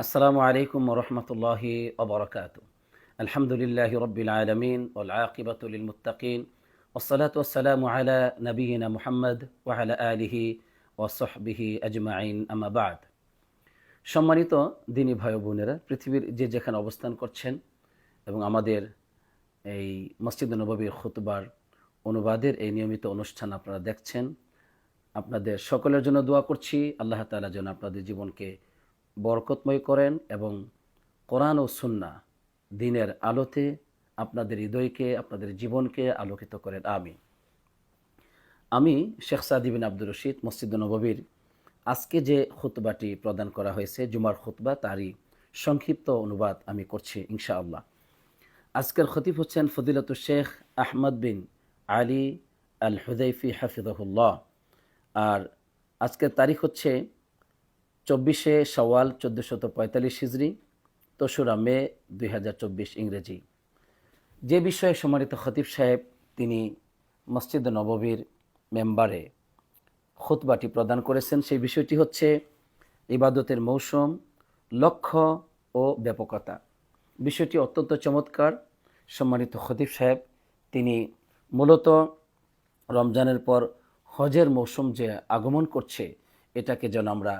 আসসালামু আলাইকুম রহমতুল্লাহি অবরকাত আলহামদুলিল্লাহ রবিল আলমিন ওল আকিবাতুল মুতাকিন ওসলাত ওসালামু আলা নবীনা মুহাম্মদ ওয়ালা আলিহি ওসহবিহি আজমাইন। আমাবাদ সম্মানিত দিনী ভাই বোনেরা, পৃথিবীর যে যেখানে অবস্থান করছেন এবং আমাদের এই মসজিদ নববীর খুতবার অনুবাদের এই নিয়মিত অনুষ্ঠান আপনারা দেখছেন। আপনাদের সকলের জন্য দোয়া করছি। আল্লাহ তালা যেন আপনাদের জীবনকে বরকতময় করেন এবং কোরআন ও সুন্না দিনের আলোতে আপনাদের হৃদয়কে, আপনাদের জীবনকে আলোকিত করেন। আমি আমি শেখ সাদিবিন আব্দুর রশিদ, মসজিদ নববীর। আজকে যে খুতবাটি প্রদান করা হয়েছে, জুমার খুতবা, তারই সংক্ষিপ্ত অনুবাদ আমি করছি, ইনশাআল্লাহ। আজকের খতিব হচ্ছেন ফদিলতুর শেখ আহমদ বিন আলী আল হুদাইফি হাফিদহুল্লাহ আর আজকের তারিখ হচ্ছে চব্বিশে সওয়াল চোদ্দোশত পঁয়তাল্লিশ হিজড়ি দোসরা মে দুই হাজার চব্বিশ ইংরেজি। যে বিষয়ে সম্মানিত খতিব সাহেব, তিনি মসজিদ নববীর মেম্বারে খুতবাটি প্রদান করেছেন, সেই বিষয়টি হচ্ছে ইবাদতের মৌসুম, লক্ষ্য ও ব্যাপকতা। বিষয়টি অত্যন্ত চমৎকার। সম্মানিত খতিব সাহেব, তিনি মূলত রমজানের পর হজের মৌসুম যে আগমন করছে, এটাকে যেন আমরা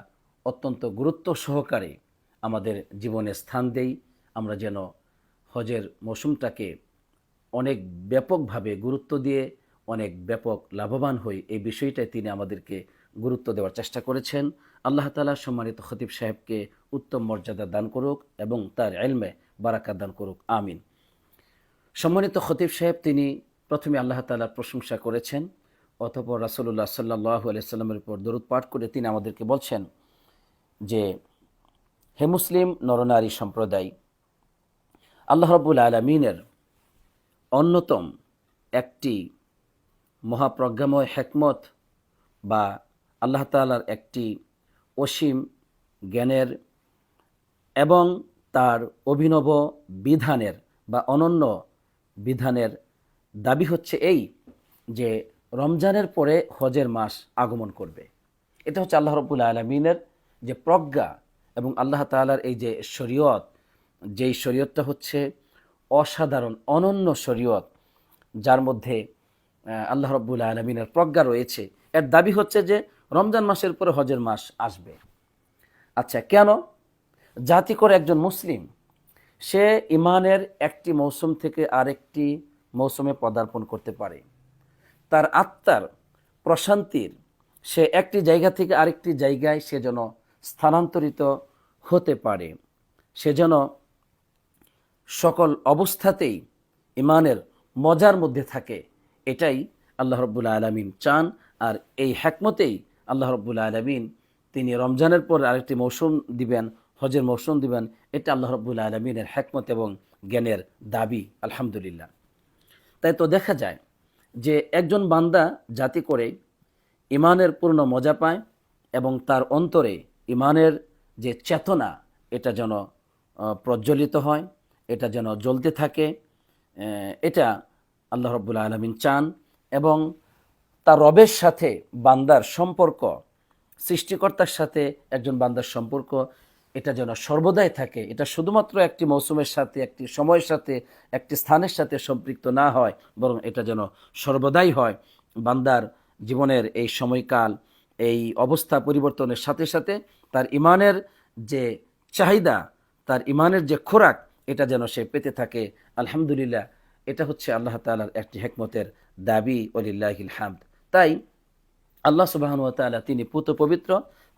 অত্যন্ত গুরুত্ব সহকারে আমাদের জীবনে স্থান দেই। আমরা যেন হজের মৌসুমটাকে অনেক ব্যাপকভাবে গুরুত্ব দিয়ে, অনেক ব্যাপক লাভবান হই এই বিষয়টাই তিনি আমাদেরকে গুরুত্ব দেওয়ার চেষ্টা করেছেন। আল্লাহ তালা সম্মানিত খতিব সাহেবকে উত্তম মর্যাদা দান করুক এবং তার এলমে বারাকা দান করুক। আমিন। সম্মানিত খতিব সাহেব, তিনি প্রথমে আল্লাহ তালার প্রশংসা করেছেন, অতপর রাসুল্লাহ সাল্লাহ আলিয়াল্লামের উপর দরুদ পাঠ করে তিনি আমাদেরকে বলছেন যে, হে মুসলিম, নরনারী সম্প্রদায়, আল্লাহ রব্বুল আলমিনের অন্যতম একটি মহাপ্রজ্ঞাময় হেকমত বা আল্লাহ তালার একটি অসীম জ্ঞানের এবং তার অভিনব বিধানের বা অনন্য বিধানের দাবি হচ্ছে এই যে, রমজানের পরে হজের মাস আগমন করবে। এটা হচ্ছে আল্লাহ রব্বুল আলমিনের যে প্রজ্ঞা এবং আল্লাহ তালার এই যে শরীয়ত, যেই শরীয়তটা হচ্ছে অসাধারণ, অনন্য শরীয়ত, যার মধ্যে আল্লাহ রব্বুল আলমিনের প্রজ্ঞা রয়েছে। এর দাবি হচ্ছে যে রমজান মাসের পরে হজের মাস আসবে। আচ্ছা কেন? জাতি করে একজন মুসলিম, সে ইমানের একটি মৌসুম থেকে আরেকটি মৌসুমে পদার্পণ করতে পারে। তার আত্মার প্রশান্তির, সে একটি জায়গা থেকে আরেকটি জায়গায় সে যেন স্থানান্তরিত হতে পারে। সে যেন সকল অবস্থাতেই ইমানের মজার মধ্যে থাকে, এটাই আল্লাহ রব্বুল্লা আলমিন চান। আর এই হ্যাকমতেই আল্লাহ রব্বুল্লা আলমিন তিনি রমজানের পর আরেকটি মৌসুম দিবেন, হজের মৌসুম দিবেন, এটা আল্লাহ রব্বুল্লা আলমিনের হ্যাকমত এবং জ্ঞানের দাবি, আলহামদুলিল্লাহ। তাই তো দেখা যায় যে একজন বান্দা জাতি করে ইমানের পূর্ণ মজা পায় এবং তার অন্তরে ইমানের যে চেতনা, এটা যেন প্রজ্বলিত হয়, এটা যেন জ্বলতে থাকে এটা আল্লাহ রব্বুল্লা আলমিন চান এবং তার রবের সাথে বান্দার সম্পর্ক, সৃষ্টিকর্তার সাথে একজন বান্দার সম্পর্ক, এটা যেন সর্বদাই থাকে। এটা শুধুমাত্র একটি মৌসুমের সাথে, একটি সময়ের সাথে, একটি স্থানের সাথে সম্পৃক্ত না হয়, বরং এটা যেন সর্বদাই হয়। বান্দার জীবনের এই সময়কাল এই অবস্থা পরিবর্তনের সাথে সাথে তার ইমানের যে চাহিদা, তার ইমানের যে খোরাক, এটা যেন সে পেতে থাকে। আলহামদুলিল্লাহ, এটা হচ্ছে আল্লাহ তালার একটি হেকমতের দাবি অলিল্লাহিল হামদ। তাই আল্লাহ সুবাহনুয়াতালা তিনি পুত পবিত্র,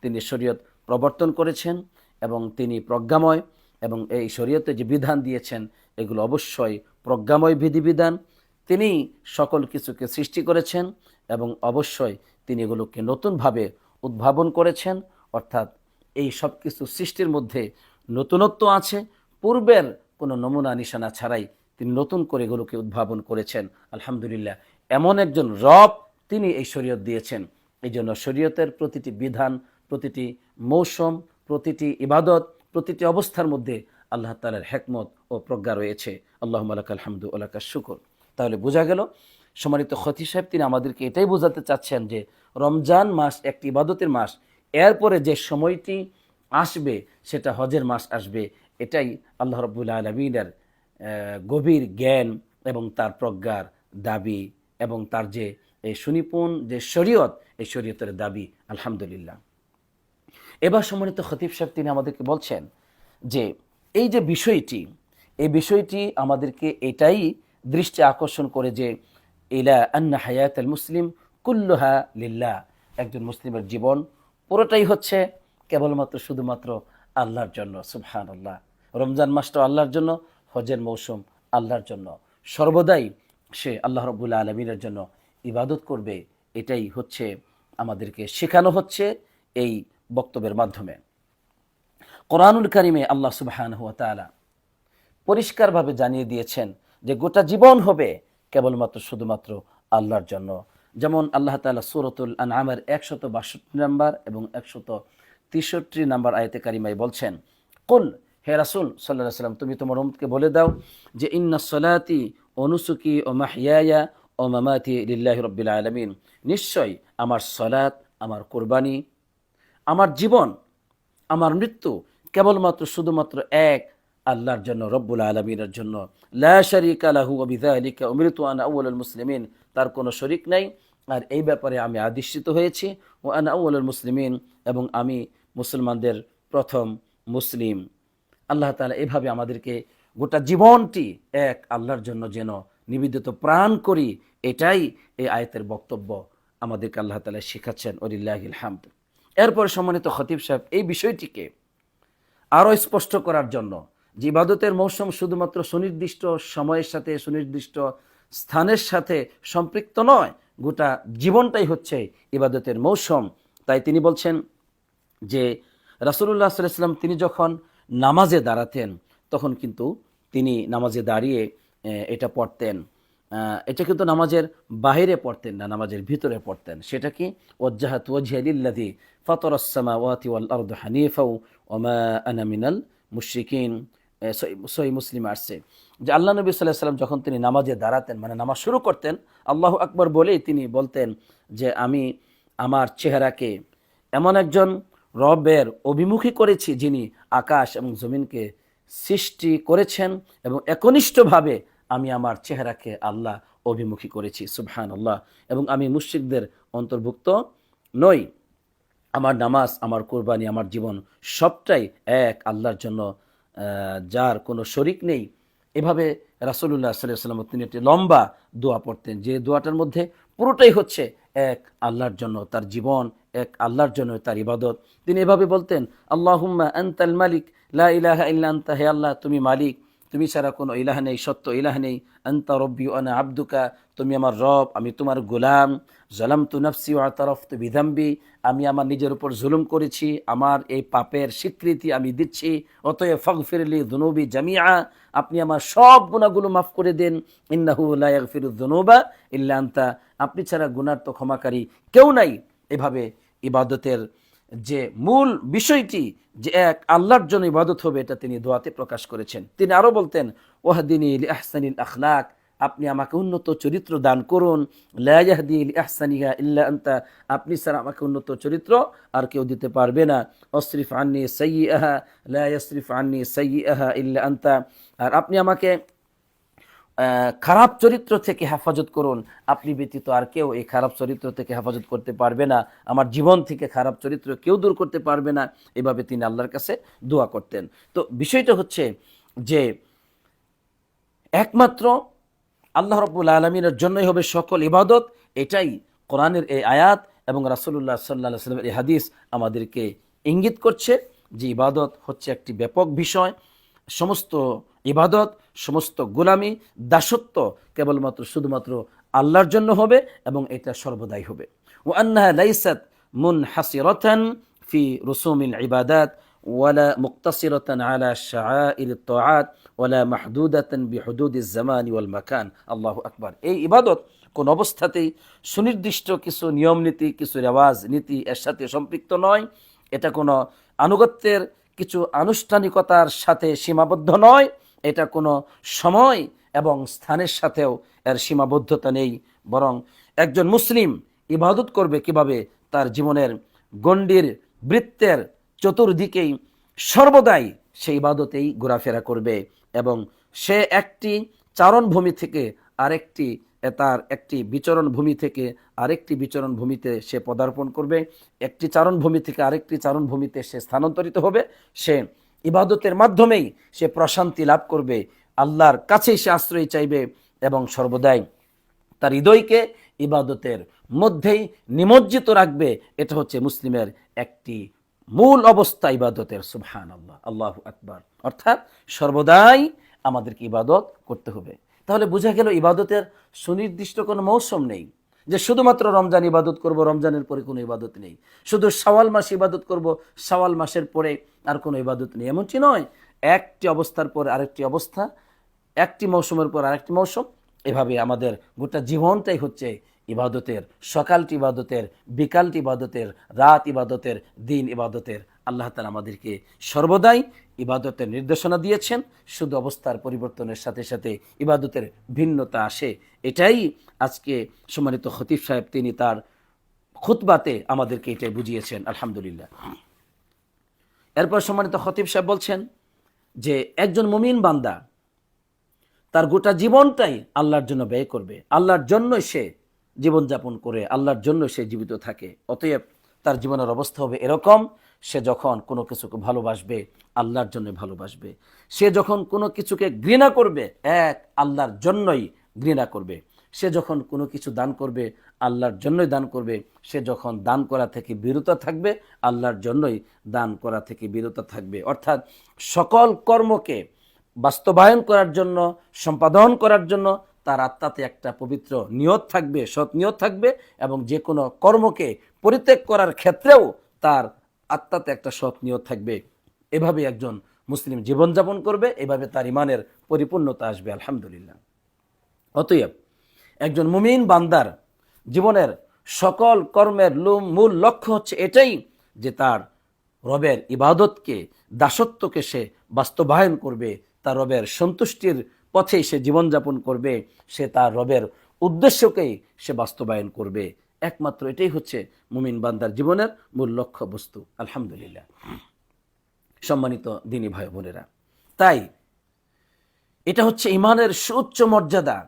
তিনি শরীয়ত প্রবর্তন করেছেন এবং তিনি প্রজ্ঞাময় এবং এই শরীয়তে যে বিধান দিয়েছেন, এগুলো অবশ্যই প্রজ্ঞাময় বিধিবিধান। তিনি সকল কিছুকে সৃষ্টি করেছেন এবং অবশ্যই তিনি এগুলোকে নতুনভাবে উদ্ভাবন করেছেন। অর্থাৎ এই সব কিছু সৃষ্টির মধ্যে নতুনত্ব আছে। পূর্বের কোনো নমুনা নিশানা ছাড়াই তিনি নতুন করে এগুলোকে উদ্ভাবন করেছেন। আলহামদুলিল্লাহ, এমন একজন রব তিনি এই শরীয়ত দিয়েছেন। এই জন্য শরীয়তের প্রতিটি বিধান, প্রতিটি মৌসুম, প্রতিটি ইবাদত, প্রতিটি অবস্থার মধ্যে আল্লাহ তালার হেকমত ও প্রজ্ঞা রয়েছে। আল্লাহ আল্লাহ শুকর। তাহলে বোঝা গেল, সম্মানিত খতি সাহেব, তিনি আমাদেরকে এটাই বোঝাতে চাচ্ছেন যে রমজান মাস একটি ইবাদতের মাস। এরপরে যে সময়টি আসবে, সেটা হজের মাস আসবে। এটাই আল্লাহ রব্বুল আলমিনের গভীর জ্ঞান এবং তার প্রজ্ঞার দাবি এবং তার যে এই সুনিপুণ যে শরীয়ত, এই শরীয়তের দাবি, আলহামদুলিল্লাহ। এবার সম্মানিত খতিব সাহেব, তিনি আমাদেরকে বলছেন যে, এই যে বিষয়টি, এই বিষয়টি আমাদেরকে এটাই দৃষ্টি আকর্ষণ করে যে, ইলা আন্না হায়াত আল মুসলিম কুল্লুহা লিল্লাহ। একজন মুসলিমের জীবন পুরোটাই হচ্ছে কেবলমাত্র শুধুমাত্র আল্লাহর জন্য সুবহান আল্লাহ রমজান মাসটা আল্লাহর জন্য, হজের মৌসুম আল্লাহর জন্য। সর্বদাই সে আল্লাহ রবুল্লা আলমিনের জন্য ইবাদত করবে, এটাই হচ্ছে আমাদেরকে শেখানো হচ্ছে এই বক্তব্যের মাধ্যমে। কোরআনুল কারিমে আল্লাহ সুবাহান হুয়া তালা পরিষ্কারভাবে জানিয়ে দিয়েছেন যে গোটা জীবন হবে কেবলমাত্র শুধুমাত্র আল্লাহর জন্য। যেমন আল্লাহ তালা সুরতুল আনআমের একশত বাষট্টি নাম্বার এবং একশত তেষট্টি নাম্বার আয়তে কারিমাই বলছেন, কুল, হে রাসুল সাল্লাহ সাল্লাম তুমি তোমার উম্মতকে বলে দাও যে, ইন্না সলাতি অনুসুকি ও মাহিয়া ও মামাতি লিল্লাহি রব্বিল আলমিন। নিশ্চয় আমার সলাত আমার কোরবানি, আমার জীবন, আমার মৃত্যু কেবলমাত্র শুধুমাত্র এক আল্লাহর জন্য, রব্বুল আলমিনের জন্য। লা শারিকা লাহু অবিদালিকা অমৃত আনা আউ্ল মুসলিমিন। তার কোনো শরিক নাই। আর এই ব্যাপারে আমি আদিষ্ঠিত হয়েছি। ও আনা আউ্ল মুসলিমিন এবং আমি মুসলমানদের প্রথম মুসলিম। আল্লাহ তালা এভাবে আমাদেরকে গোটা জীবনটি এক আল্লাহর জন্য যেন নিবেদিত প্রাণ করি, এটাই এই আয়তের বক্তব্য আমাদেরকে আল্লাহ তালা শেখাচ্ছেন অলিল্লাহিল হামদ। এরপর সম্মানিত খতিব সাহেব, এই বিষয়টিকে আরও স্পষ্ট করার জন্য যে ইবাদতের মৌসুম শুধুমাত্র সুনির্দিষ্ট সময়ের সাথে, সুনির্দিষ্ট স্থানের সাথে সম্পৃক্ত নয়, গোটা জীবনটাই হচ্ছে ইবাদতের মৌসুম। তাই তিনি বলছেন যে রাসুল্লাহ সাল্লাম তিনি যখন নামাজে দাঁড়াতেন, তখন কিন্তু তিনি নামাজে দাঁড়িয়ে এটা পড়তেন। এটা কিন্তু নামাজের বাহিরে পড়তেন না, নামাজের ভিতরে পড়তেন। সেটা কি? ওজ্জাহাত ওজিয়ালিল্লাদি ফতরসামা ওয়াতি ওয়াল আর্দ হানিফাউ ওমা আনামিনাল মুশরিকিন। সই মুসলিম আসছে। যে আল্লাহ নবী সাল্লাহ সাল্লাম যখন তিনি নামাজে দাঁড়াতেন মানে নামাজ শুরু করতেন, আল্লাহ আকবর বলেই তিনি বলতেন যে, আমি আমার চেহারাকে এমন একজন রবের অভিমুখী করেছি যিনি আকাশ এবং জমিনকে সৃষ্টি করেছেন এবং একনিষ্ঠভাবে আমি আমার চেহারাকে আল্লাহ অভিমুখী করেছি। সুবহান আল্লাহ এবং আমি মুশ্রিকদের অন্তর্ভুক্ত নই। আমার নামাজ, আমার কোরবানি, আমার জীবন সবটাই এক আল্লাহর জন্য যার কোনো শরিক নেই, এভাবে রাসুল্লাহ সাল্লাহ সাল্লাম তিনি একটি লম্বা দোয়া পড়তেন। যে দোয়াটার মধ্যে পুরোটাই হচ্ছে এক আল্লাহর জন্য, তার জীবন, এক আল্লাহর জন্য তার ইবাদত। তিনি এভাবে বলতেন, আল্লাহুম্মা আন্তাল মালিক, লা ইলাহা ইল্লা আন্তা, হে আল্লাহ, তুমি মালিক। তুমি ছাড়া কোনো ইলাহ নেই, সত্য ইলাহ নেই। আন্তা রব্বি আনা আব্দুকা, তুমি আমার রব, আমি তোমার গোলাম। জলাম তু নফসি ও তরফ তু বিধাম্বি আমি আমার নিজের উপর জুলুম করেছি, আমার এই পাপের স্বীকৃতি আমি দিচ্ছি। অতএব ফগ ফিরলি দুনুবি জামিয়া আপনি আমার সব গুণাগুলো মাফ করে দেন। ইন্নাহু লায়াক ফিরুদ্দনুবা ইল্লা আন্তা, আপনি ছাড়া গুনার তো ক্ষমাকারী কেউ নাই। এভাবে ইবাদতের যে মূল বিষয়টি যে এক আল্লাহর জন্য ইবাদত হবে, এটা তিনি দোয়াতে প্রকাশ করেছেন। তিনি আরও বলতেন ওয়াহদিনিল আহসানিল আখলাক আপনি আমাকে উন্নত চরিত্র দান করুন। লায়াহদিল আহসানিহা ইল্লা আন্তা আপনি স্যার আমাকে উন্নত চরিত্র আর কেউ দিতে পারবে না। অশরিফ আন্নি সই আহা লাইসরিফ আন্নি সই আহা ইল্লা আন্তা আর আপনি আমাকে খারাপ চরিত্র থেকে হেফাজত করুন। আপনি ব্যতীত আর কেউ এই খারাপ চরিত্র থেকে হেফাজত করতে পারবে না। আমার জীবন থেকে খারাপ চরিত্র কেউ দূর করতে পারবে না। এভাবে তিনি আল্লাহর কাছে দোয়া করতেন। তো বিষয়টা হচ্ছে যে একমাত্র আল্লাহ রব্বুল আলমিনের জন্যই হবে সকল ইবাদত। এটাই কোরআনের এই আয়াত এবং রাসুল্লাহ সাল্লাহ সাল্লামের এই হাদিস আমাদেরকে ইঙ্গিত করছে যে ইবাদত হচ্ছে একটি ব্যাপক বিষয়। সমস্ত ইবাদত সমস্ত গোলামি, দাসত্ব কেবলমাত্র শুধুমাত্র আল্লাহর জন্য হবে এবং এটা সর্বদাই হবে। ও আন্না লাইসাত মুন হাসিরতান ফি রুসুমিল ইবাদাত, ওয়ালা মুক্তাসিরতান আলা শাহ তোয়াত ওয়ালা মাহদুদাতান বিহুদুদিজ ইজামান ওয়াল মাকান। আল্লাহ আকবার। এই ইবাদত কোন অবস্থাতেই সুনির্দিষ্ট কিছু নিয়ম নীতি, কিছু রেওয়াজ নীতি এর সাথে সম্পৃক্ত নয়। এটা কোনো আনুগত্যের কিছু আনুষ্ঠানিকতার সাথে সীমাবদ্ধ নয়। এটা কোনো সময় এবং স্থানের সাথেও এর সীমাবদ্ধতা নেই। বরং একজন মুসলিম ইবাদত করবে কীভাবে? তার জীবনের গণ্ডির বৃত্তের চতুর্দিকেই সর্বদাই সে ইবাদতেই ঘোরাফেরা করবে এবং সে একটি চারণভূমি থেকে আরেকটি তার একটি বিচরণ ভূমি থেকে আরেকটি বিচরণ ভূমিতে সে পদার্পণ করবে। একটি চারণভূমি থেকে আরেকটি চারণভূমিতে সে স্থানান্তরিত হবে। সে ইবাদতের মাধ্যমেই সে প্রশান্তি লাভ করবে, আল্লাহর কাছেই সে আশ্রয় চাইবে এবং সর্বদাই তার হৃদয়কে ইবাদতের মধ্যেই নিমজ্জিত রাখবে। এটা হচ্ছে মুসলিমের একটি মূল অবস্থা ইবাদতের সুবহান আল্লাহ আল্লাহ আকবার। অর্থাৎ সর্বদাই আমাদেরকে ইবাদত করতে হবে। তাহলে বোঝা গেল ইবাদতের সুনির্দিষ্ট কোনো মৌসুম নেই। যে শুধুমাত্র রমজান ইবাদত করব, রমজানের পরে কোনো ইবাদত নেই। শুধু সওয়াল মাস ইবাদত করব সওয়াল মাসের পরে আর কোনো ইবাদত নেই। এমনটি নয়, একটি অবস্থার পর আরেকটি অবস্থা, একটি মৌসুমের পর আরেকটি মৌসুম। এভাবে আমাদের গোটা জীবনটাই হচ্ছে ইবাদতের, সকালটি ইবাদতের, বিকালটি ইবাদতের, রাত ইবাদতের, দিন ইবাদতের। আল্লাহ তালা আমাদেরকে সর্বদাই ইবাদতের নির্দেশনা দিয়েছেন, শুধু অবস্থার পরিবর্তনের সাথে সাথে ইবাদতের ভিন্নতা আসে। এটাই আজকে সম্মানিত খতিব সাহেব, তিনি তার খুতবাতে আমাদেরকে এটাই বুঝিয়েছেন, আলহামদুলিল্লাহ। এরপর সম্মানিত খতিব সাহেব বলছেন যে, একজন মুমিন বান্দা তার গোটা জীবনটাই আল্লাহর জন্য ব্যয় করবে। আল্লাহর জন্যই সে জীবনযাপন করে, আল্লাহর জন্য সে জীবিত থাকে। অতএব তার জীবনের অবস্থা হবে এরকম। সে যখন কোনো কিছুকে ভালোবাসবে, আল্লাহর জন্য ভালোবাসবে। সে যখন কোনো কিছুকে ঘৃণা করবে, এক, আল্লাহর জন্যই ঘৃণা করবে। সে যখন কোনো কিছু দান করবে, আল্লাহর জন্যই দান করবে। সে যখন দান করা থেকে বিরত থাকবে, আল্লাহর জন্যই দান করা থেকে বিরত থাকবে। অর্থাৎ সকল কর্মকে বাস্তবায়ন করার জন্য, সম্পাদন করার জন্য তার আত্মাতে একটা পবিত্র নিয়ত থাকবে, সৎ নিয়ত থাকবে এবং যে কোনো কর্মকে পরিত্যাগ করার ক্ষেত্রেও তার আত্মাতে একটা সৎ নিয়ত থাকবে। এভাবে একজন মুসলিম জীবনযাপন করবে, এভাবে তার ইমানের পরিপূর্ণতা আসবে, আলহামদুলিল্লাহ। অতএব একজন মুমিন বান্দার জীবনের সকল কর্মের লুম- মূল লক্ষ্য হচ্ছে এটাই যে তার রবের ইবাদতকে, দাসত্বকে সে বাস্তবায়ন করবে, তার রবের সন্তুষ্টির পথেই সে জীবনযাপন করবে, সে তার রবের উদ্দেশ্যকেই সে বাস্তবায়ন করবে। একমাত্র এটাই হচ্ছে মুমিন বান্দার জীবনের মূল লক্ষ্য বস্তু আলহামদুলিল্লাহ। সম্মানিত দিনী ভাই বোনেরা, তাই এটা হচ্ছে ইমানের সুউচ্চ মর্যাদা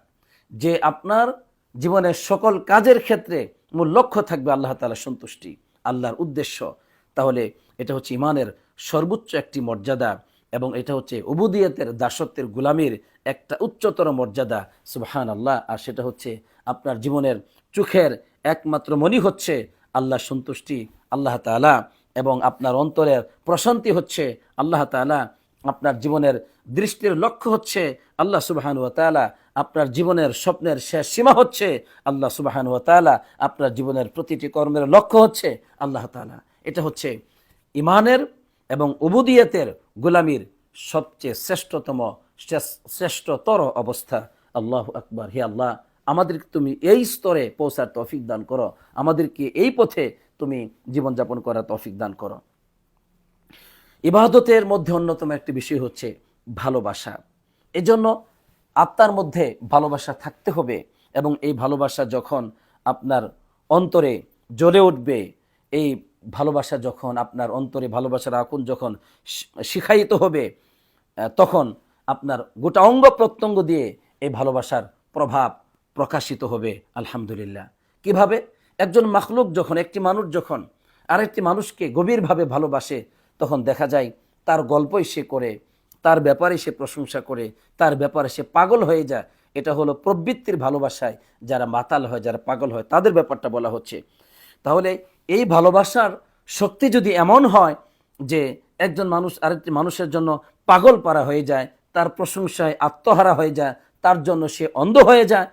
যে আপনার জীবনের সকল কাজের ক্ষেত্রে মূল লক্ষ্য থাকবে আল্লাহ তালা সন্তুষ্টি, আল্লাহর উদ্দেশ্য। তাহলে এটা হচ্ছে ইমানের সর্বোচ্চ একটি মর্যাদা এবং এটা হচ্ছে উবুদিয়তের দাসত্বের গুলামির একটা উচ্চতর মর্যাদা সুবহান আল্লাহ আর সেটা হচ্ছে আপনার জীবনের চোখের একমাত্র মনি হচ্ছে আল্লাহ সন্তুষ্টি, আল্লাহ তালা এবং আপনার অন্তরের প্রশান্তি হচ্ছে আল্লাহ তালা আপনার জীবনের দৃষ্টির লক্ষ্য হচ্ছে আল্লাহ সুবাহান তাআলা, আপনার জীবনের স্বপ্নের শেষ সীমা হচ্ছে আল্লাহ সুবাহান তাআলা, আপনার জীবনের প্রতিটি কর্মের লক্ষ্য হচ্ছে আল্লাহ তাআলা। এটা হচ্ছে ইমানের এবং উবুদিয়তের গোলামির সবচেয়ে শ্রেষ্ঠতম শ্রেষ- শ্রেষ্ঠতর অবস্থা। আল্লাহ আকবর, হে আল্লাহ। আমাদেরকে তুমি এই স্তরে পৌঁছার তৌফিক দান করো। আমাদেরকে এই পথে তুমি জীবনযাপন করার তৌফিক দান করো। ইবাদতের মধ্যে অন্যতম একটি বিষয় হচ্ছে ভালোবাসা। এজন্য আত্মার মধ্যে ভালোবাসা থাকতে হবে এবং এই ভালোবাসা যখন আপনার অন্তরে জ্বলে উঠবে, এই ভালোবাসা যখন আপনার অন্তরে ভালোবাসার আগুন যখন শিখায়িত হবে তখন আপনার গোটা অঙ্গ প্রত্যঙ্গ দিয়ে এই ভালোবাসার প্রভাব প্রকাশিত হবে, আলহামদুলিল্লাহ। কীভাবে? একজন মাখলুক যখন, একটি মানুষ যখন আরেকটি মানুষকে গভীরভাবে ভালোবাসে, তখন দেখা যায় তার গল্পই সে করে, তার ব্যাপারে সে প্রশংসা করে, তার ব্যাপারে সে পাগল হয়ে যায়। এটা হলো প্রবৃত্তির ভালোবাসায় যারা মাতাল হয়, যারা পাগল হয়, তাদের ব্যাপারটা বলা হচ্ছে। তাহলে এই ভালোবাসার শক্তি যদি এমন হয় যে একজন মানুষ আরেকটি মানুষের জন্য পাগল পারা হয়ে যায়, তার প্রশংসায় আত্মহারা হয়ে যায়, তার জন্য সে অন্ধ হয়ে যায়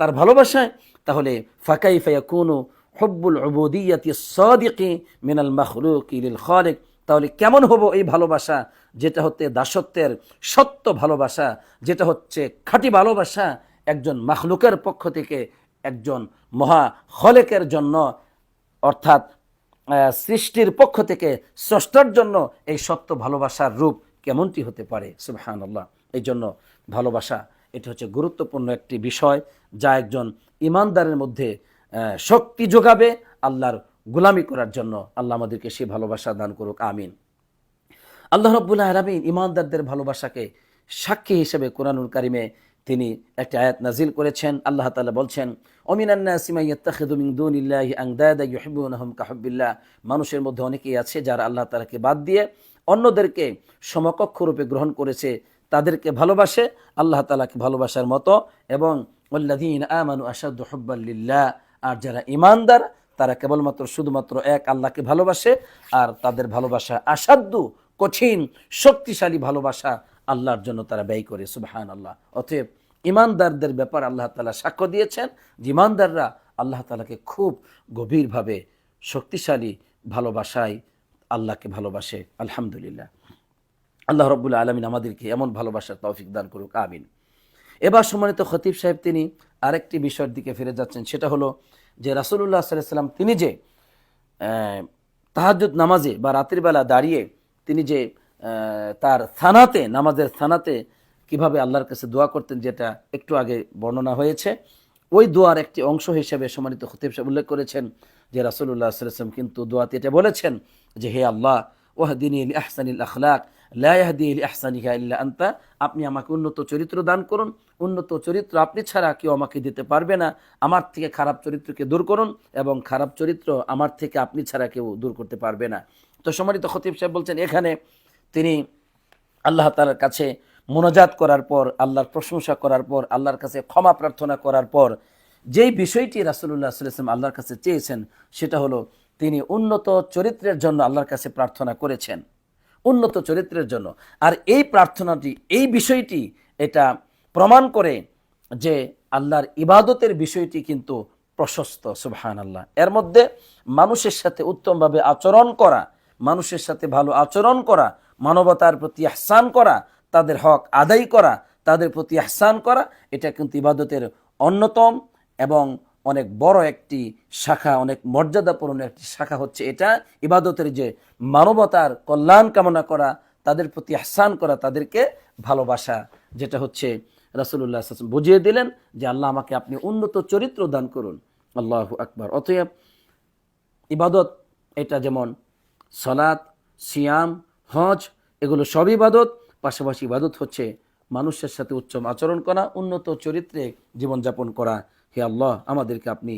তার ভালোবাসায়, তাহলে ফাকাই কোনো হব্বুল উবুদিয়াতি সাদিকি মিনাল মাখলুকি লিল খালিক। তাহলে কেমন হব এই ভালোবাসা? যেটা হচ্ছে দাসত্বের সত্য ভালোবাসা, যেটা হচ্ছে খাঁটি ভালোবাসা একজন মাখলুকের পক্ষ থেকে একজন মহা খলেকের জন্য, অর্থাৎ সৃষ্টির পক্ষ থেকে স্রষ্টার জন্য এই সত্য ভালোবাসার রূপ কেমনটি হতে পারে? সুবহান আল্লাহ এই জন্য ভালোবাসা এটা হচ্ছে গুরুত্বপূর্ণ একটি বিষয় যা একজন ইমানদারের মধ্যে শক্তি যোগাবে আল্লাহর গুলামি করার জন্য। আল্লাহ আমাদেরকে সে ভালোবাসা দান করুক, আমিন। আল্লাহ রব্বুল্লাহ আলমিন ইমানদারদের ভালোবাসাকে সাক্ষী হিসেবে কোরআনুল কারিমে তিনি একটা আয়াত নাজিল করেছেন। আল্লাহ তালা বলছেন অমিনান্না সিমাইয়াত্তাখিদু মিন দুনিল্লাহি আনদাদা ইউহিব্বুনাহুম কাহুব্বিল্লাহ। মানুষের মধ্যে অনেকেই আছে যারা আল্লাহ তালাকে বাদ দিয়ে অন্যদেরকে সমকক্ষ রূপে গ্রহণ করেছে। তাদেরকে ভালোবাসে, আল্লাহ তালাকে ভালোবাসার মতো। এবং ওয়াল্লাযীনা আমানু আশাদ্দু হুব্বাল লিল্লাহ, আর যারা ইমানদার তারা কেবলমাত্র শুধুমাত্র এক, আল্লাহকে ভালোবাসে, আর তাদের ভালোবাসা আসাধ্য কঠিন, শক্তিশালী ভালোবাসা আল্লাহর জন্য তারা ব্যয় করে সুবহান আল্লাহ অতএব ইমানদারদের ব্যাপার আল্লাহ তালা সাক্ষ্য দিয়েছেন যে ইমানদাররা আল্লাহ তালাকে খুব গভীরভাবে শক্তিশালী ভালোবাসায় আল্লাহকে ভালোবাসে, আলহামদুলিল্লাহ। আল্লাহ রব্বুল আলমিন আমাদেরকে এমন ভালোবাসার তৌফিক দান করুক, আমিন। এবার সম্মানিত খতিব সাহেব, তিনি আরেকটি বিষয়ের দিকে ফিরে যাচ্ছেন। সেটা হলো যে রাসুল্লাহ সাল্লাম তিনি যে তাহাজুদ নামাজে বা রাতের বেলা দাঁড়িয়ে তিনি যে তার থানাতে নামাজের থানাতে কীভাবে আল্লাহর কাছে দোয়া করতেন, যেটা একটু আগে বর্ণনা হয়েছে, ওই দোয়ার একটি অংশ হিসেবে সম্মানিত খতিব সাহেব উল্লেখ করেছেন যে রাসুল্লাহ সাল্লাম কিন্তু দোয়াতে এটা বলেছেন যে, হে আল্লাহ, ওয়াহদিনী আহসানিল আখলাক আহসানিহা আপনি আমাকে উন্নত চরিত্র দান করুন। উন্নত চরিত্র আপনি ছাড়া কেউ আমাকে দিতে পারবে না। আমার থেকে খারাপ চরিত্রকে দূর করুন এবং খারাপ চরিত্র আমার থেকে আপনি ছাড়া কেউ দূর করতে পারবে না। তো সম্মানিত খতিব সাহেব বলছেন, এখানে তিনি আল্লাহ তালার কাছে মোনাজাত করার পর, আল্লাহর প্রশংসা করার পর, আল্লাহর কাছে ক্ষমা প্রার্থনা করার পর, যেই বিষয়টি রাসুল্লাহ সাল্লাম আল্লাহর কাছে চেয়েছেন, সেটা হলো তিনি উন্নত চরিত্রের জন্য আল্লাহর কাছে প্রার্থনা করেছেন। উন্নত চরিত্রের জন্য। আর এই প্রার্থনাটি, এই বিষয়টি এটা প্রমাণ করে যে আল্লাহর ইবাদতের বিষয়টি কিন্তু প্রশস্ত সুবহান আল্লাহ এর মধ্যে মানুষের সাথে উত্তমভাবে আচরণ করা, মানুষের সাথে ভালো আচরণ করা, মানবতার প্রতি আহসান করা, তাদের হক আদায় করা, তাদের প্রতি আহসান করা, এটা কিন্তু ইবাদতের অন্যতম এবং অনেক বড় একটি শাখা, অনেক মর্যাদাপূর্ণ একটি শাখা হচ্ছে এটা। ইবাদতের যে মানবতার কল্যাণ কামনা করা, তাদের প্রতি আহসান করা, তাদেরকে ভালোবাসা, যেটা হচ্ছে রাসুল্লাহ বুঝিয়ে দিলেন যে আল্লাহ আমাকে আপনি উন্নত চরিত্র দান করুন। আল্লাহ আকবর। অতএব ইবাদত, এটা যেমন সলাৎ সিয়াম, হজ, এগুলো সব ইবাদত, পাশাপাশি ইবাদত হচ্ছে মানুষের সাথে উচ্চম আচরণ করা, উন্নত চরিত্রে জীবনযাপন করা। হে আল্লাহ, আমাদেরকে আপনি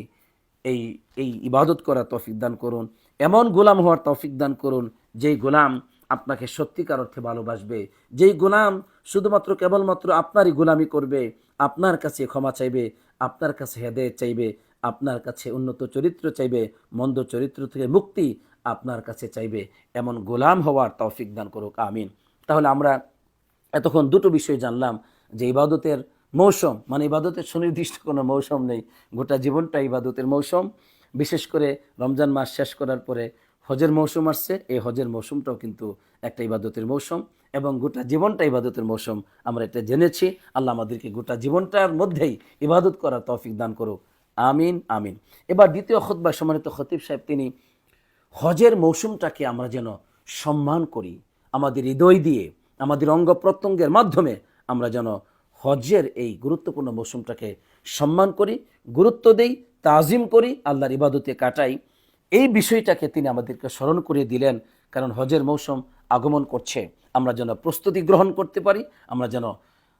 এই এই ইবাদত করার তৌফিক দান করুন। এমন গোলাম হওয়ার তৌফিক দান করুন, যেই গোলাম আপনাকে সত্যিকার অর্থে ভালোবাসবে। যেই গোলাম শুধুমাত্র কেবলমাত্র আপনারই গোলামি করবে, আপনার কাছে ক্ষমা চাইবে, আপনার কাছে হেদায়ত চাইবে, আপনার কাছে উন্নত চরিত্র চাইবে, মন্দ চরিত্র থেকে মুক্তি আপনার কাছে চাইবে। এমন গোলাম হওয়ার তৌফিক দান করুক, আমিন। তাহলে আমরা এতক্ষণ দুটো বিষয় জানলাম, যে ইবাদতের মৌসুম মানে ইবাদতের সুনির্দিষ্ট কোনো মৌসুম নেই। গোটা জীবনটা ইবাদতের মৌসুম। বিশেষ করে রমজান মাস শেষ করার পরে হজের মৌসুম আসছে। এই হজের মৌসুমটাও কিন্তু একটা ইবাদতের মৌসুম এবং গোটা জীবনটা ইবাদতের মৌসুম। আমরা এটা জেনেছি। আল্লাহ আমাদেরকে গোটা জীবনটার মধ্যেই ইবাদত করার তৌফিক দান করুক। আমিন আমিন। এবার দ্বিতীয় খতবা সম্মানিত খতিব সাহেব, তিনি হজের মৌসুমটাকে আমরা যেন সম্মান করি। আমাদের হৃদয় দিয়ে, আমাদের অঙ্গ প্রত্যঙ্গের মাধ্যমে আমরা যেন হজের এই গুরুত্বপূর্ণ মৌসুমটাকে সম্মান করি, গুরুত্ব দেই, তাজিম করি, আল্লাহর ইবাদতে কাটাই। এই বিষয়টাকে তিনি আমাদেরকে স্মরণ করিয়ে দিলেন, কারণ হজের মৌসুম আগমন করছে। আমরা যেন প্রস্তুতি গ্রহণ করতে পারি, আমরা যেন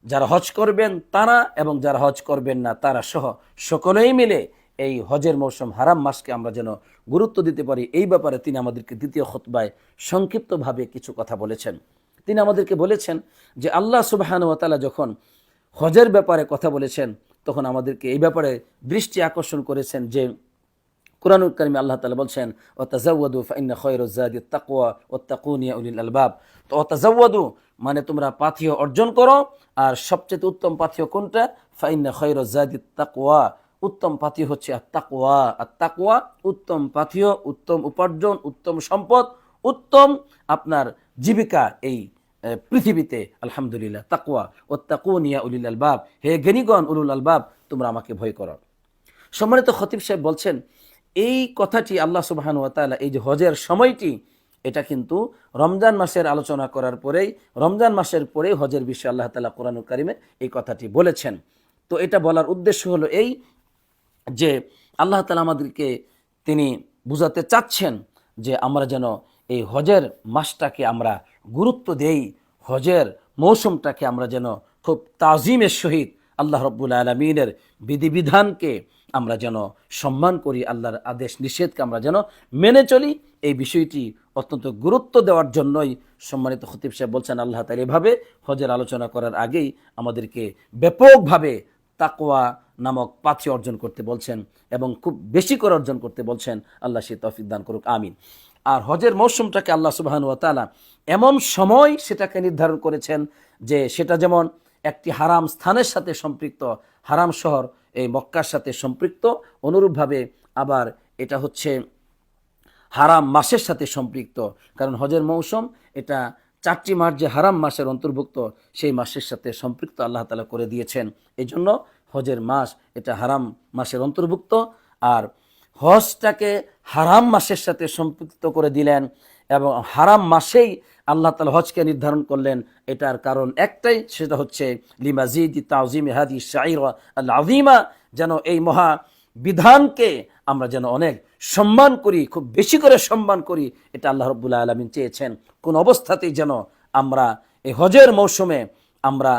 যারা হজ করবেন তারা এবং যারা হজ করবেন না তারা সহ সকলেই মিলে এই হজের মৌসুম হারাম মাসকে আমরা যেন গুরুত্ব দিতে পারি। এই ব্যাপারে তিনি আমাদেরকে দ্বিতীয় খতবায় সংক্ষিপ্তভাবে কিছু কথা বলেছেন। তিনি আমাদেরকে বলেছেন যে আল্লাহ সুবাহান তাআলা যখন হজের ব্যাপারে কথা বলেছেন, তখন আমাদেরকে এই ব্যাপারে দৃষ্টি আকর্ষণ করেছেন যে কোরআন কারিমে আল্লাহ তালা বলছেন ও তাজাওয়াদু ফাইন্না খয়রুজাদি তাকুয়া ও তাকুনিয়া উলিল আলবাব। তো ও তাজাওয়াদু মানে তোমরা পাথিয় অর্জন করো, আর সবচেয়ে উত্তম পাথিয় কোনটা? ফাইন্না খয়রুজাদি তাকুয়া উত্তম পাথিয় হচ্ছে আর তাকুয়া আর তাকুয়া উত্তম পাথিয়, উত্তম উপার্জন, উত্তম সম্পদ, উত্তম আপনার জীবিকা, এই পৃথিবীতে, আলহামদুলিল্লাহ তাকুয়া ও তাকুনিয়া উলিল আলবাব। হে জ্ঞানীগণ, উলুল আলবাব, তোমরা আমাকে ভয় করো। সম্মানিত খতিব সাহেব বলছেন, এই কথাটি আল্লাহ সুবাহান তাআলা, এই যে হজের সময়টি, এটা কিন্তু রমজান মাসের আলোচনা করার পরেই, রমজান মাসের পরেই হজের বিষয়ে আল্লাহ তালা কোরআন কারিমে এই কথাটি বলেছেন। তো এটা বলার উদ্দেশ্য হলো এই যে, আল্লাহ তালা আমাদেরকে তিনি বুঝাতে চাচ্ছেন যে আমরা যেন এই হজের মাসটাকে আমরা গুরুত্ব দেই, হজের মৌসুমটাকে আমরা যেন খুব তাজিমের সহিত আল্লাহ রব্বুল আলমিনের বিধিবিধানকে আমরা যেন সম্মান করি, আল্লাহর আদেশ নিষেধকে আমরা যেন মেনে চলি, এই বিষয়টি অত্যন্ত গুরুত্ব দেওয়ার জন্যই সম্মানিত খতিব সাহেব বলছেন, আল্লাহ তালা এভাবে হজের আলোচনা করার আগেই আমাদেরকে ব্যাপকভাবে তাকোয়া নামক পাথি অর্জন করতে বলছেন এবং খুব বেশি করে অর্জন করতে বলছেন, আল্লাহ সে তৌফিক দান করুক, আমিন। আর হজের মৌসুমটাকে আল্লাহ সুবাহানু তালা এমন সময় সেটাকে নির্ধারণ করেছেন যে সেটা যেমন একটি হারাম স্থানের সাথে সম্পৃক্ত, হারাম শহর এই মক্কার সাথে সম্পৃক্ত, অনুরূপভাবে আবার এটা হচ্ছে হারাম মাসের সাথে সম্পৃক্ত। কারণ হজের মৌসুম, এটা চারটি মাস যে হারাম মাসের অন্তর্ভুক্ত, সেই মাসের সাথে সম্পৃক্ত আল্লাহ তালা করে দিয়েছেন। এই জন্য হজের মাস এটা হারাম মাসের অন্তর্ভুক্ত। আর হজটাকে হারাম মাসের সাথে সম্পৃক্ত করে দিলেন এবং হারাম মাসেই আল্লাহ তালা হজকে নির্ধারণ করলেন। এটার কারণ একটাই, সেটা হচ্ছে, লিমাজিদ তাজিম হাদি শাইর আল আজিমা যেন এই মহা বিধানকে আমরা যেন অনেক সম্মান করি, খুব বেশি করে সম্মান করি, এটা আল্লাহ রব্বুল্লাহ আলমিন চেয়েছেন। কোন অবস্থাতেই যেন আমরা এই হজের মৌসুমে আমরা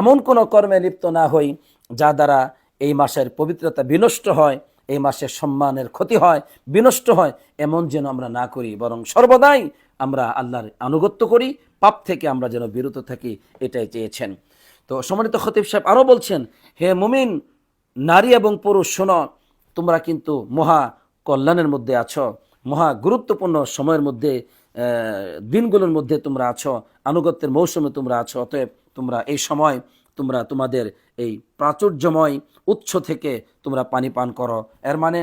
এমন কোনো কর্মে লিপ্ত না হই যা দ্বারা এই মাসের পবিত্রতা বিনষ্ট হয়। এই মাসের সম্মানের ক্ষতি হয়, বিনষ্ট হয়, এমন যেন আমরা না করি। বরং সর্বদাই আমরা আল্লাহর আনুগত্য করি, পাপ থেকে আমরা যেন বিরত থাকি, এটাই চেয়েছেন। তো সম্মানিত খতিব সাহেব আরও বলছেন, হে মুমিন, নারী এবং পুরুষ শোনো, তোমরা কিন্তু মহা কল্যাণের মধ্যে আছো, মহা গুরুত্বপূর্ণ সময়ের মধ্যে দিনগুলোর মধ্যে তোমরা আছো, আনুগত্যের মৌসুমে তোমরা আছো, অতএব তোমরা এই সময় তোমরা তোমাদের এই প্রাচুর্যময় উৎস থেকে তোমরা পানি পান করো। এর মানে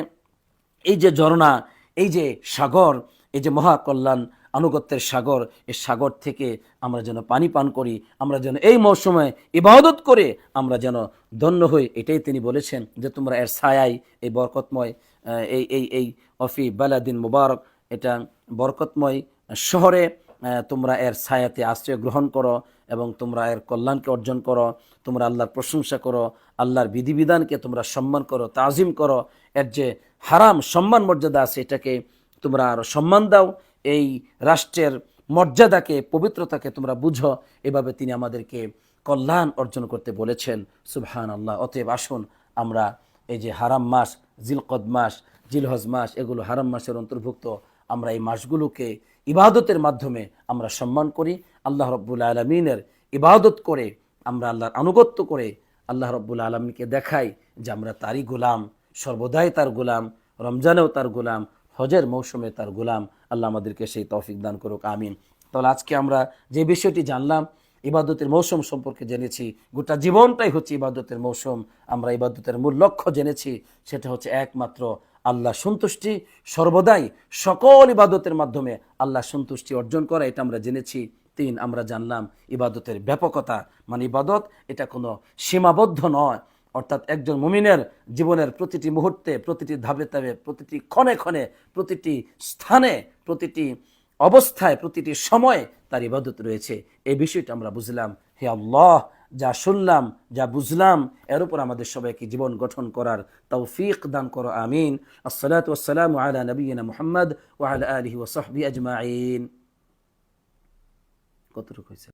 এই যে ঝর্ণা এই যে সাগর, এই যে মহাকল্যাণ, আনুগত্যের সাগর এই সাগর থেকে আমরা যেন পানি পান করি, আমরা যেন এই মৌসুমে ইবাদত করে আমরা যেন ধন্য হই, এটাই তিনি বলেছেন যে তোমরা এর ছায়ায় এই বরকতময় এই এই এই অফি বালাদিন মুবারক, এটা বরকতময় শহরে তোমরা এর ছায়াতে আশ্রয় গ্রহণ করো। এবং তোমরা এর কল্যাণকে অর্জন করো, তোমরা আল্লাহর প্রশংসা করো, আল্লাহর বিধিবিধানকে তোমরা সম্মান করো, তাজিম করো। এর যে হারাম সম্মান মর্যাদা আছে, এটাকে তোমরা আরও সম্মান দাও। এই রাষ্ট্রের মর্যাদাকে, পবিত্রতাকে তোমরা বুঝো। এভাবে তিনি আমাদেরকে কল্যাণ অর্জন করতে বলেছেন। সুবহান আল্লাহ অতএব আসুন আমরা এই যে হারাম মাস, জিলকদ মাস, জিলহজ মাস, এগুলো হারাম মাসের অন্তর্ভুক্ত আমরা এই মাসগুলোকে ইবাদতের মাধ্যমে আমরা সম্মান করি। আল্লাহ রব্বুল আলমিনের ইবাদত করে, আমরা আল্লাহর আনুগত্য করে আল্লাহ রব্বুল আলমীকে দেখাই যে আমরা তারই গোলাম, সর্বদাই তার গোলাম, রমজানেও তার গোলাম, হজের মৌসুমে তার গোলাম। আল্লাহ আমাদেরকে সেই তৌফিক দান করুক, আমিন। তাহলে আজকে আমরা যে বিষয়টি জানলাম, ইবাদতের মৌসুম সম্পর্কে জেনেছি, গোটা জীবনটাই হচ্ছে ইবাদতের মৌসুম। আমরা ইবাদতের মূল লক্ষ্য জেনেছি, সেটা হচ্ছে একমাত্র আল্লাহ সন্তুষ্টি। সর্বদাই সকল ইবাদতের মাধ্যমে আল্লাহ সন্তুষ্টি অর্জন করা, এটা আমরা জেনেছি। তিন আমরা জানলাম ইবাদতের ব্যাপকতা। মানে ইবাদত এটা কোনো সীমাবদ্ধ নয়। অর্থাৎ একজন মুমিনের জীবনের প্রতিটি মুহূর্তে, প্রতিটি ধাপে ধাপে, প্রতিটি ক্ষণে ক্ষণে, প্রতিটি স্থানে, প্রতিটি অবস্থায়, প্রতিটি সময়ে তার ইবাদত রয়েছে। এই বিষয়টা আমরা বুঝলাম। হে আল্লাহ, যা শুনলাম, যা বুঝলাম, এর উপর আমাদের সবাইকে জীবন গঠন করার তৌফিক দান করো, আমিন। আসসালাতু আলা নবিয়িনা মুহাম্মদ ওয়া আলা আলিহি ওয়া সাহবিহি আজমাইন। কতটুকু হয়েছে?